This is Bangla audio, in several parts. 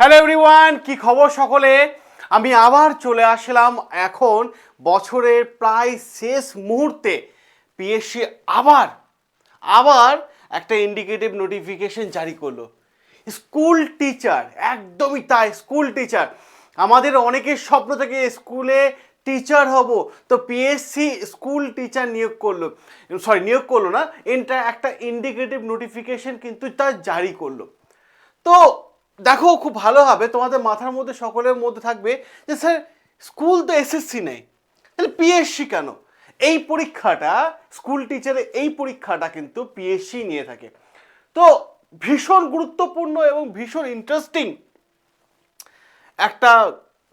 হ্যালো এভরিওয়ান কি খবর সকলে? আমি আবার চলে আসলাম এখন বছরের প্রায় শেষ মুহূর্তে পিএসসি আবার আবার একটা ইন্ডিকেটিভ নোটিফিকেশন জারি করল। স্কুল টিচার একদমই তাই স্কুল টিচার আমাদের অনেকের স্বপ্ন থেকে, স্কুলে টিচার হব। তো পিএসসি স্কুল টিচার নিয়োগ করল। সরি নিয়োগ করল না এটা একটা ইন্ডিকেটিভ নোটিফিকেশন কিন্তু তার জারি করল। তো দেখো, খুব ভালো হবে। তোমাদের মাথার মধ্যে সকলের মধ্যে থাকবে যে, স্যার, স্কুল তো এসএসসি নেই। তাহলে পিএসসি কেন? এই পরীক্ষাটা, স্কুল টিচারের এই পরীক্ষাটা কিন্তু পিএসসি নিয়ে থাকে। তো ভীষণ গুরুত্বপূর্ণ এবং ভীষণ ইন্টারেস্টিং একটা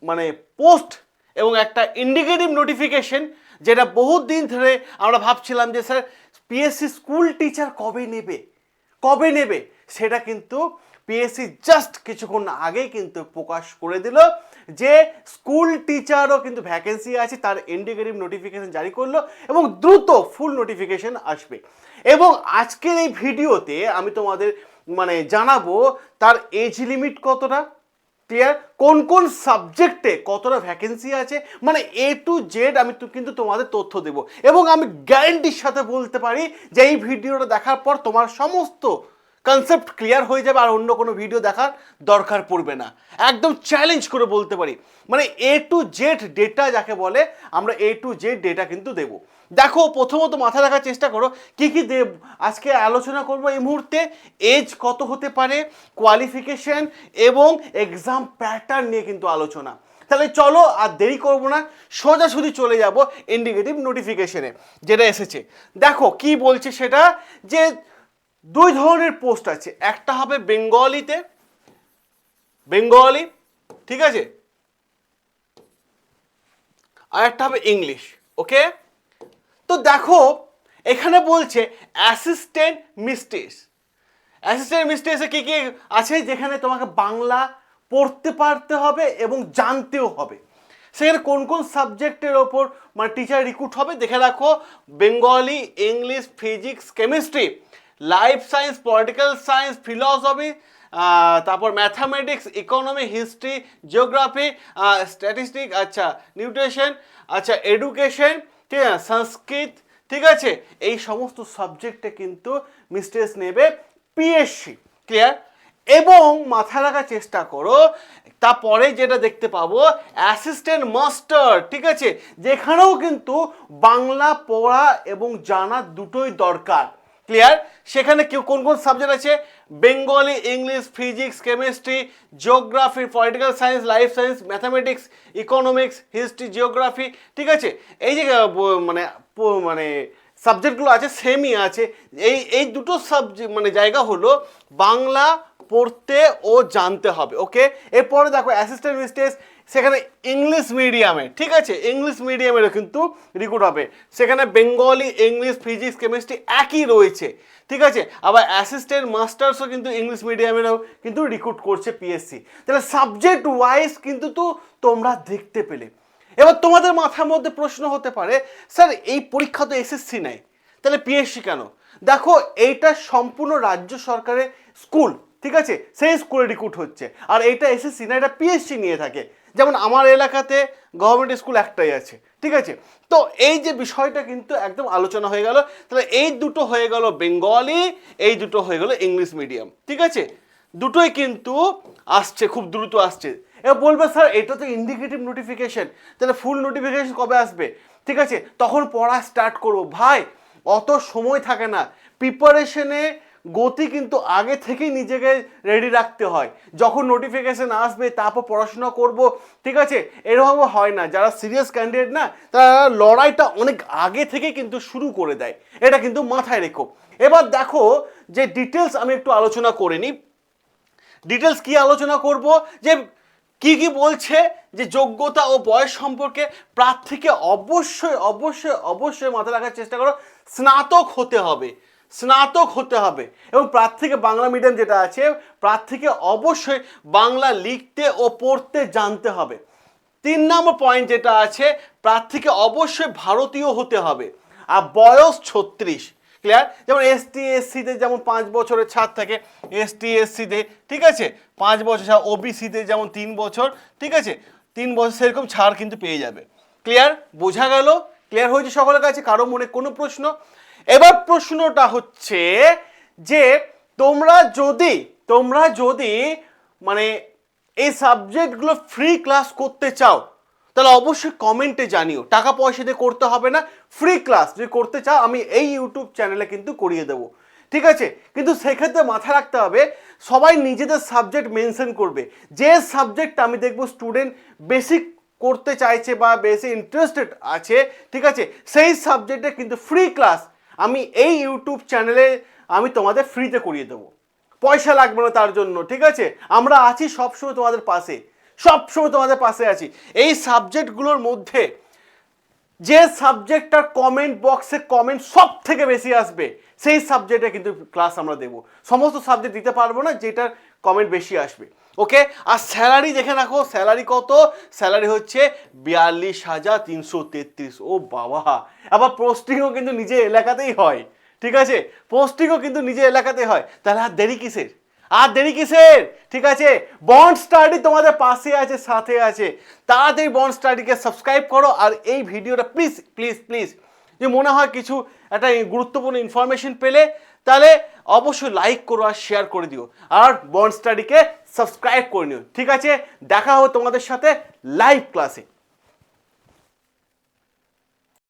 মানে পোস্ট এবং একটা ইন্ডিকেটিভ নোটিফিকেশন যেটা বহুত দিন ধরে আমরা ভাবছিলাম যে, স্যার পিএসসি স্কুল টিচার কবে নেবে? কবে নেবে? সেটা কিন্তু পিএসসি জাস্ট কিছুক্ষণ আগেই কিন্তু প্রকাশ করে দিল যে স্কুল টিচারও কিন্তু ভ্যাকেন্সি আছে, তার ইন্ডিকেটিভ নোটিফিকেশন জারি করল এবং দ্রুত ফুল নোটিফিকেশন আসবে। এবং আজকের এই ভিডিওতে আমি তোমাদের মানে জানাব তার এজ লিমিট কতটা ক্লিয়ার কোন কোন সাবজেক্টে কতটা ভ্যাকেন্সি আছে? মানে এ টু জেড আমি কিন্তু তোমাদের তথ্য দেব। এবং আমি গ্যারেন্টির সাথে বলতে পারি যে এই ভিডিওটা দেখার পর তোমার সমস্ত কনসেপ্ট ক্লিয়ার হয়ে যাবে আর অন্য কোনো ভিডিও দেখার দরকার পড়বে না। একদম চ্যালেঞ্জ করে বলতে পারি। মানে এ টু জেড ডেটা যাকে বলে, আমরা এ টু জেড ডেটা কিন্তু দেব। দেখো, প্রথমত মাথায় রাখার চেষ্টা করো, কি কি দেব? আজকে আলোচনা করব এই মুহূর্তে এজ কত হতে পারে কোয়ালিফিকেশন এবং এক্সাম প্যাটার্ন নিয়ে কিন্তু আলোচনা। তাহলে চলো আর দেরি করব না, সোজাসুজি চলে যাব ইন্ডিকেটিভ নোটিফিকেশনে যেটা এসেছে। দেখো, কি বলছে সেটা? যে দুই ধরনের পোস্ট আছে। একটা হবে বেঙ্গলিতে, বেঙ্গলি, ঠিক আছে? আর একটা হবে ইংলিশ, ওকে? তো দেখো, এখানে বলছে অ্যাসিস্ট্যান্ট মিস্ট্রেস। অ্যাসিস্ট্যান্ট মিস্ট্রেসে কী কী আছে? যেখানে তোমাকে বাংলা পড়তে পারতে হবে এবং জানতেও হবে। সেখানে কোন কোন সাবজেক্টের ওপর মানে টিচার রিক্রুট হবে? দেখে রাখো, Bengali, English, physics, chemistry life science political science philosophy তারপর mathematics economy history geography statistic আচ্ছা নিউট্রিশন আচ্ছা এডুকেশন ঠিক আছে, সংস্কৃত, ঠিক আছে? এই সমস্ত সাবজেক্টে কিন্তু মিস্টেস নেবে পিএসসি ক্লিয়ার এবং মাথায় রাখার চেষ্টা করো, তারপরে যেটা দেখতে পাবো অ্যাসিস্ট্যান্ট মাস্টার ঠিক আছে? যেখানেও কিন্তু বাংলা, পড়া এবং জানা দুটোই দরকার। ক্লিয়ার সেখানে কেউ কোন কোন সাবজেক্ট আছে? Bengali English physics chemistry geography political science life science mathematics economics history geography ঠিক আছে? এই যে মানে মানে সাবজেক্টগুলো আছে সেমই আছে। এই এই দুটো সাবজেক্ট মানে জায়গা হলো বাংলা পড়তে ও জানতে হবে ওকে এরপরে দেখো অ্যাসিস্ট্যান্ট মিস্টেস সেখানে ইংলিশ মিডিয়ামে ঠিক আছে? ইংলিশ মিডিয়ামেরও কিন্তু রিক্রুট হবে। সেখানে বেঙ্গলি ইংলিশ ফিজিক্স কেমিস্ট্রি একই রয়েছে, ঠিক আছে? আবার অ্যাসিস্ট্যান্ট মাস্টার্সও কিন্তু ইংলিশ মিডিয়ামেরও কিন্তু রিক্রুট করছে পিএসসি তাহলে সাবজেক্ট ওয়াইজ কিন্তু তো তোমরা দেখতে পেলে। এবার তোমাদের মাথার মধ্যে প্রশ্ন হতে পারে, স্যার, এই পরীক্ষা তো এসএসসি নেয়। তাহলে পিএসসি কেন? দেখো, এইটা সম্পূর্ণ রাজ্য সরকারের স্কুল ঠিক আছে? সেই স্কুলে রিক্রুট হচ্ছে। আর এইটা এসএসসি না, এটা পিএসসি নিয়ে থাকে। যেমন আমার এলাকাতে গভর্নমেন্ট স্কুল একটাই আছে, ঠিক আছে? তো এই যে বিষয়টা কিন্তু একদম আলোচনা হয়ে গেল, তাহলে এই দুটো হয়ে গেল বেঙ্গলি, এই দুটো হয়ে গেল ইংলিশ মিডিয়াম ঠিক আছে? দুটোই কিন্তু আসছে, খুব দ্রুত আসছে। এবার বলবে, স্যার, এটা তো ইন্ডিকেটিভ নোটিফিকেশন তাহলে ফুল নোটিফিকেশন কবে আসবে? ঠিক আছে? তখন পড়া স্টার্ট করব। ভাই, অত সময় থাকে না। প্রিপারেশনে গতি কিন্তু আগে থেকেই নিজেকে রেডি রাখতে হয়। যখন নোটিফিকেশন আসবে, তারপর পড়াশোনা করব, ঠিক আছে? এরকমও হয় না। যারা সিরিয়াস ক্যান্ডিডেট না, তারা লড়াইটা অনেক আগে থেকে কিন্তু শুরু করে দেয়। এটা কিন্তু মাথায় রেখো। এবার দেখো যে ডিটেলস আমি একটু আলোচনা করে নিই। ডিটেলস কি আলোচনা করব? যে কি কি বলছে? যে যোগ্যতা ও বয়স সম্পর্কে প্রার্থীকে অবশ্যই অবশ্যই অবশ্যই মাথায় রাখার চেষ্টা করো। স্নাতক হতে হবে। স্নাতক হতে হবে। এবং প্রার্থীকে বাংলা মিডিয়াম যেটা আছে, প্রার্থীকে অবশ্যই বাংলা লিখতে ও পড়তে জানতে হবে। তিন নম্বর পয়েন্ট যেটা আছে, প্রার্থীকে অবশ্যই ভারতীয় হতে হবে। আর বয়স ছত্রিশ ক্লিয়ার যেমন এস টি এসসিতে যেমন পাঁচ বছরের ছাড় থাকে এস টি এসসিতে ঠিক আছে? পাঁচ বছর ছাড় ওবিসিতে যেমন তিন বছর, ঠিক আছে? তিন বছর সেরকম ছাড় কিন্তু পেয়ে যাবে। ক্লিয়ার বোঝা গেল? ক্লিয়ার হয়েছে সকলের কাছে? কারও মনে কোনো প্রশ্ন? এবার প্রশ্নটা হচ্ছে যে তোমরা যদি তোমরা যদি মানে এই সাবজেক্টগুলো ফ্রি ক্লাস করতে চাও, তাহলে অবশ্যই কমেন্টে জানিও। টাকা পয়সা দিয়ে করতে হবে না ফ্রি ক্লাস যদি করতে চাও, আমি এই ইউটিউব চ্যানেলে কিন্তু করিয়ে দেবো। ঠিক আছে? কিন্তু সেক্ষেত্রে মাথায় রাখতে হবে, সবাই নিজেদের সাবজেক্ট মেনশন করবে। যে সাবজেক্টটা আমি দেখব স্টুডেন্ট বেসিক করতে চাইছে বা বেশি ইন্টারেস্টেড আছে, ঠিক আছে? সেই সাবজেক্টে কিন্তু ফ্রি ক্লাস আমি এই ইউটিউব চ্যানেলে আমি তোমাদের ফ্রিতে করিয়ে দেবো। পয়সা লাগবে না তার জন্য, ঠিক আছে? আমরা আছি সবসময় তোমাদের পাশে, সবসময় তোমাদের পাশে আছি। এই সাবজেক্টগুলোর মধ্যে যে সাবজেক্টটার কমেন্ট বক্সে কমেন্ট সব থেকে বেশি আসবে, সেই সাবজেক্টে কিন্তু ক্লাস আমরা দেবো। সমস্ত সাবজেক্ট দিতে পারব না যেটার কমেন্ট বেশি আসবে। ওকে আর স্যালারি দেখে রাখো স্যালারি কত? স্যালারি হচ্ছে বিয়াল্লিশ হাজার তিনশো তেত্রিশ। ও বাবা! আবার পোস্টিংও কিন্তু নিজে এলাকাতেই হয়। ঠিক আছে? পোস্টিংও কিন্তু নিজে এলাকাতে হয়। তাহলে আর দেরি কিসের? আর দেরি কিসের? ঠিক আছে? বন্ড স্টাডি তোমাদের পাশে আছে, সাথে আছে। তাড়াতাড়ি বন্ড স্টাডিকে সাবস্ক্রাইব করো। আর এই ভিডিওটা প্লিজ প্লিজ প্লিজ যে মনে হয় কিছু একটা গুরুত্বপূর্ণ ইনফরমেশন পেলে, তাহলে অবশ্যই লাইক করো আর শেয়ার করে দিও। আর বন্ড স্টাডিকে সাবস্ক্রাইব করে নিও। ঠিক আছে? দেখা হবে তোমাদের সাথে লাইভ ক্লাসে